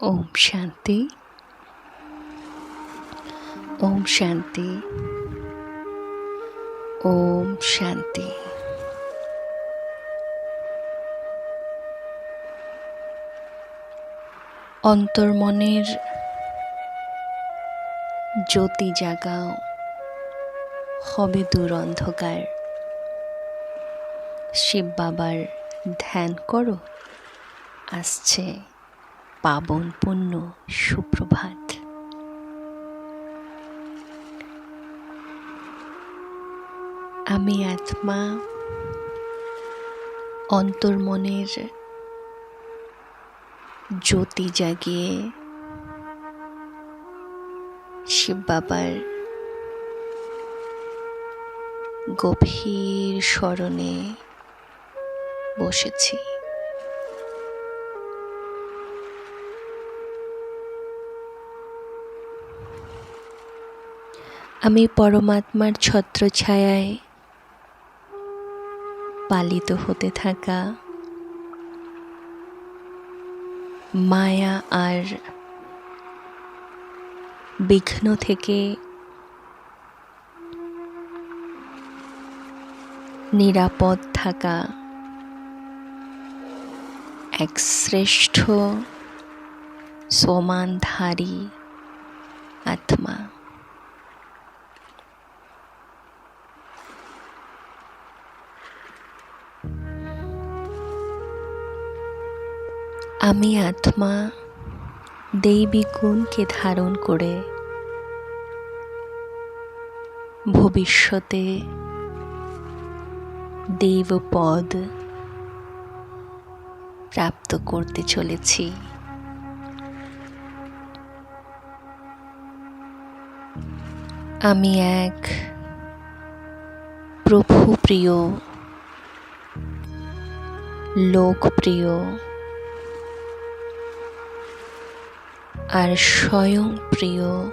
ওম শান্তি। ওম শান্তি। ওম শান্তি। অন্তর্মনের জ্যোতি জাগাও, হবে দূর অন্ধকার। শিব বাবার ধ্যান করো, আসছে। পাবন পুণ্য সুপ্রভাত। আমি আত্মা অন্তর্মনের জ্যোতি জাগিয়ে শিব বাবার গভীর স্মরণে বসেছি। আমি পরমাত্মার ছত্রছায়ায় পালিত হতে থাকা মায়া আর বিঘ্ন থেকে নিরাপদ থাকা এক শ্রেষ্ঠ সমানধারী আত্মা। আমি আত্মা, দৈবী গুণকে ধারণ করে ভবিষ্যতে দেবপদ প্রাপ্ত করতে চলেছি। আমি এক প্রভু প্রিয় লোকপ্রিয় আর স্বয়ং প্রিয়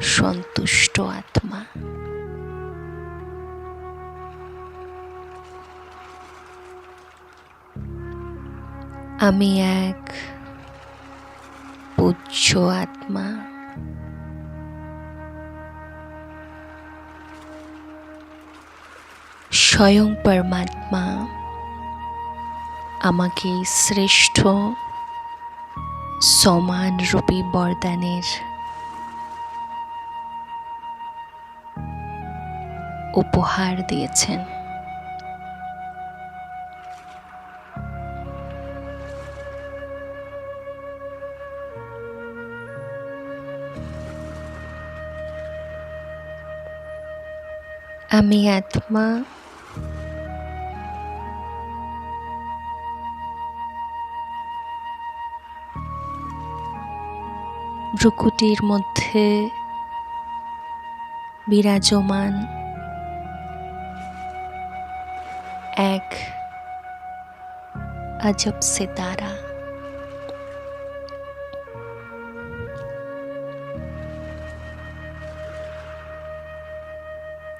সন্তুষ্ট আত্মা। আমি এক পূজ্য আত্মা। স্বয়ং পরমাত্মা আমাকে শ্রেষ্ঠ সমানরূপী বরদানের। উপহার দিয়েছেন। আমি আত্মা ভ্রুকুটির মধ্যে বিরাজমান এক আজব সিতারা।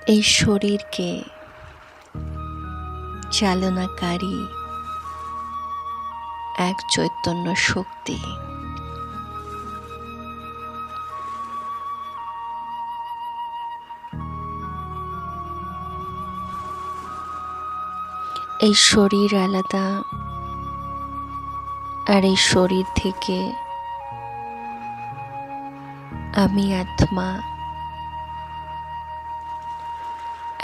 এই শরীরকে চালনাকারী এক চৈতন্য শক্তি। এই শরীর আলাদা আর এই শরীর থেকে আমি আত্মা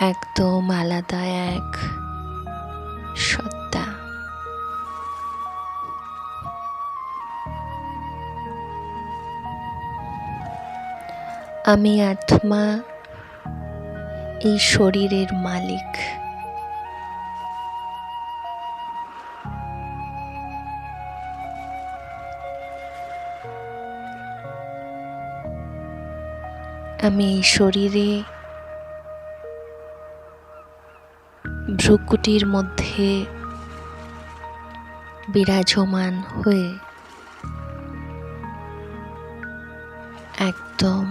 একদম আলাদা এক সত্তা। আমি আত্মা এই শরীরের মালিক। আমি এই শরীরে ভ্রুকুটির মধ্যে বিরাজমান হয়ে একদম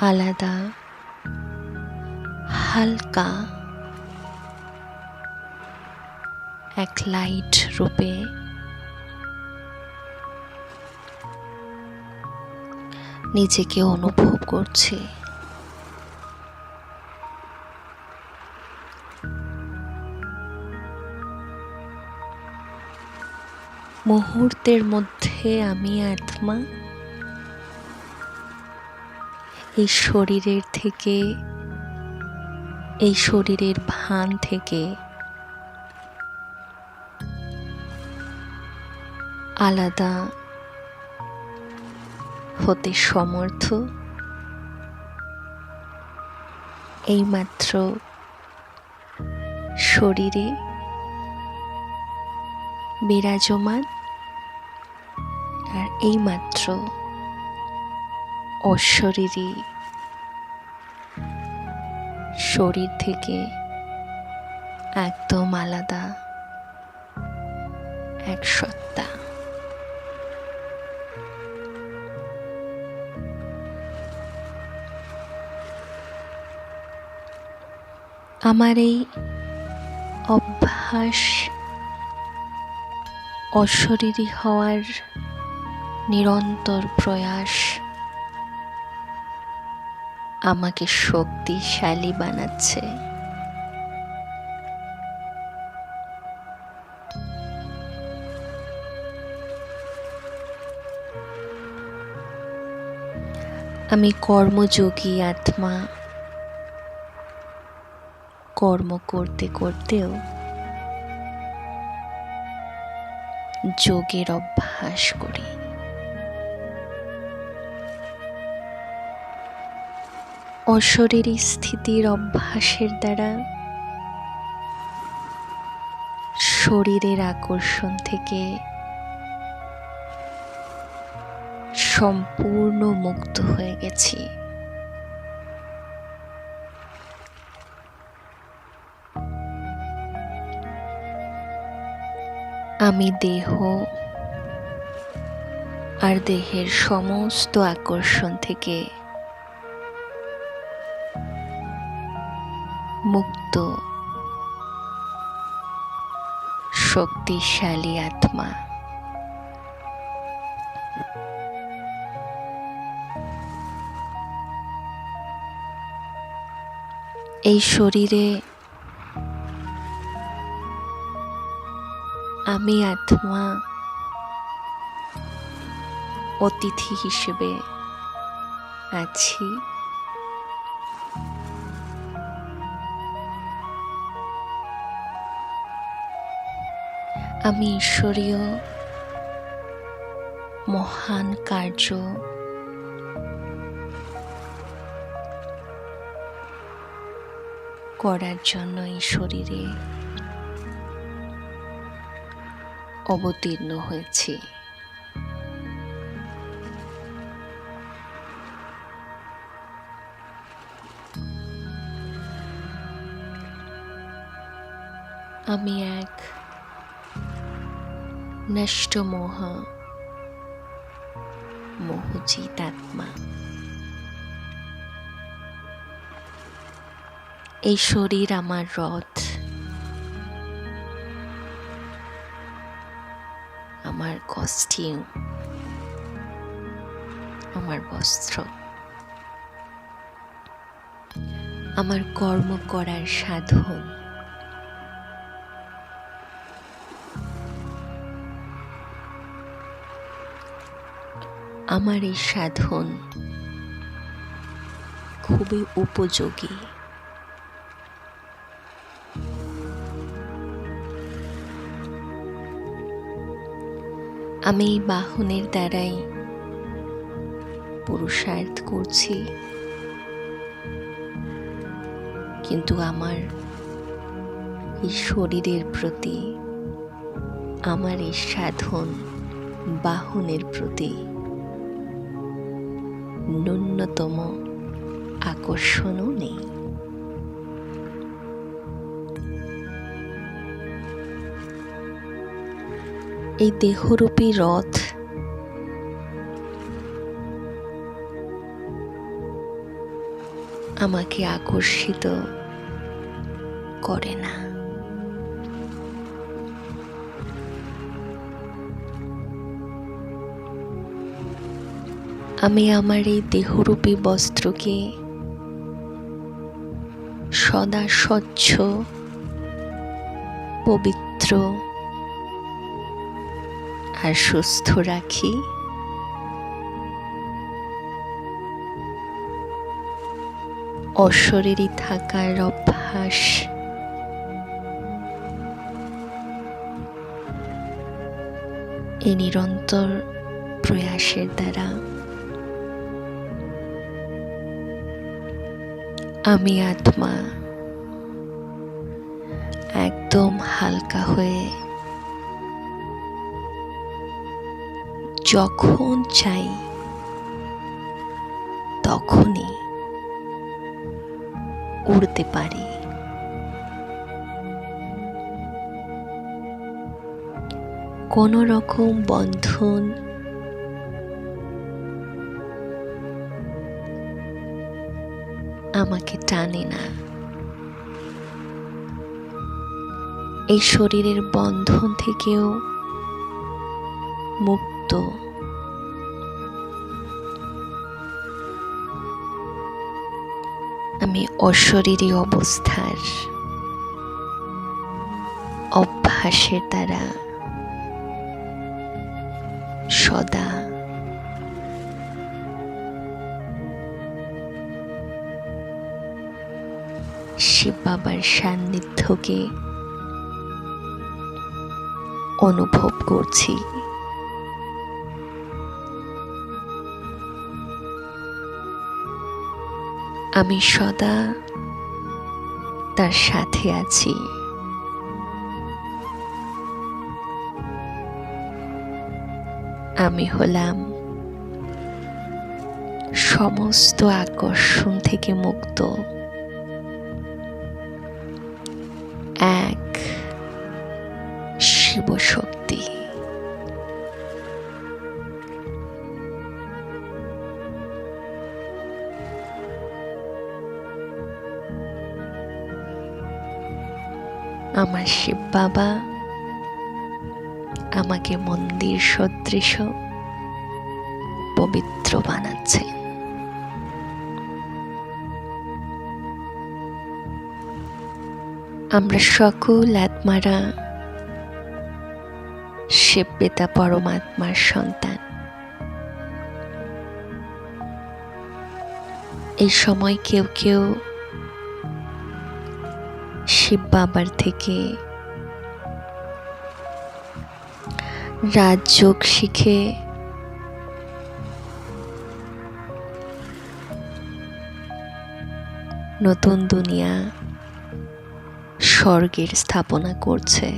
আলাদা হালকা এক লাইট রূপে নিজেকে অনুভব করছি। মুহূর্তের মধ্যে আমি আত্মা এই শরীরের থেকে, এই শরীরের ভান থেকে আলাদা হতে সমর্থ? এইমাত্র শরীরে বিরাজমান আর এইমাত্র অশরীরী শরীর থেকে একদম আলাদা এক সত্তা। আমার এই অভ্যাস অশরীরী হওয়ার নিরন্তর প্রয়াস আমাকে শক্তিশালী বানাচ্ছে। আমি কর্মযোগী আত্মা। কর্ম করতে করতেও যোগের অভ্যাস করি। অশরীরী স্থিতির অভ্যাসের দ্বারা শরীরের আকর্ষণ থেকে সম্পূর্ণ মুক্ত হয়ে গেছি। আমি দেহ আর দেহের সমস্ত আকর্ষণ থেকে মুক্ত শক্তিশালী আত্মা। এই শরীরে আমি আত্মা অতিথি হিসেবে আছি। আমি ঈশ্বরীয় মহান কার্য করার জন্য এই শরীরে অবতীর্ণ হয়েছি। আমি এক নষ্ট মোহ মোহজিত আত্মা। এই শরীর আমার রথ। আমার কস্টিউম আমার বস্ত্র আমার কর্ম করার সাধন। আমার এই সাধন খুবই উপযোগী। আমি এই বাহনের দ্বারাই পুরুষার্থ করছি। কিন্তু আমার এই শরীরের প্রতি, আমার এই সাধন বাহনের প্রতি ন্যূনতম আকর্ষণও নেই। এই দেহরূপী রথ। আমাকে আকর্ষিত করে না। আমি আমার এই দেহরূপী বস্ত্রকে সদা স্বচ্ছ, পবিত্র আর সুস্থ রাখি। অশরীরী থাকার অভ্যাস। এই নিরন্তর প্রয়াসের দ্বারা আমি আত্মা একদম হালকা হয়ে যখন চাই, তখনই উড়তে পারি। কোনো রকম বন্ধন আমাকে টানে না। এই শরীরের বন্ধন থেকেও মুক্ত আমি অশরীরী অবস্থার অভ্যাসের দ্বারা সদা শিব বাবার সান্নিধ্যকে অনুভব করছি। আমি সদা তার সাথে আছি। আমি হলাম সমস্ত আকর্ষণ থেকে মুক্ত। আমার শিব বাবা, আমাকে মন্দির সদৃশ, পবিত্র বানাচ্ছেন আমরা সকল আত্মারা শিব পিতা পরমাত্মার সন্তান। এই সময় কেউ কেউ শিব বাবার থেকে। রাজযোগ শিখে। নতুন দুনিয়া স্বর্গের স্থাপনা করছে।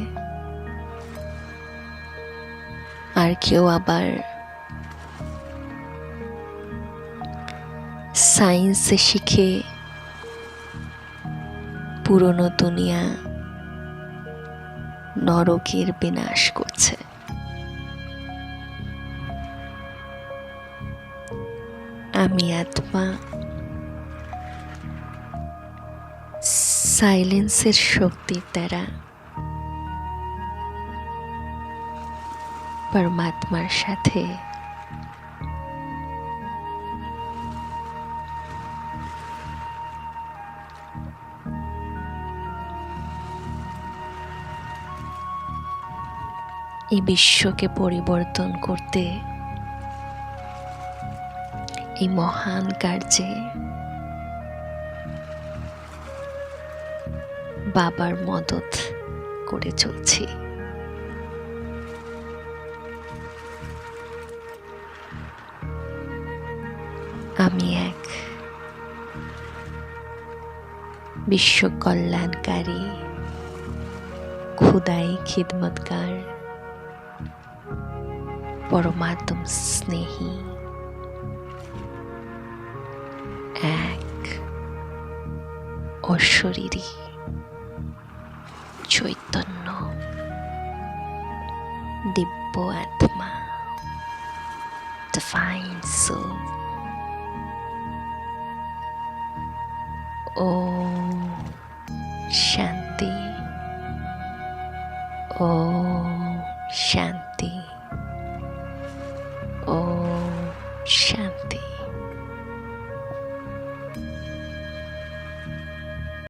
আর কেউ আবার সায়েন্সে শিখে পুরনো দুনিয়া নরকের বিনাশ করছে। আমি আত্মা। সাইলেন্সের শক্তির দ্বারা পরমাত্মার সাথে এই বিশ্বকে পরিবর্তন করতে এই মহান কার্যে বাবার মদত করে চলছি। আমি এক বিশ্ব কল্যাণকারী খুদাই খিদমতকার পরমাত্ম স্নেহী এক অশরীরী চৈতন্য দিব্য আত্মা divine soul. ও শান্তি ও শান্তি ও শান্তি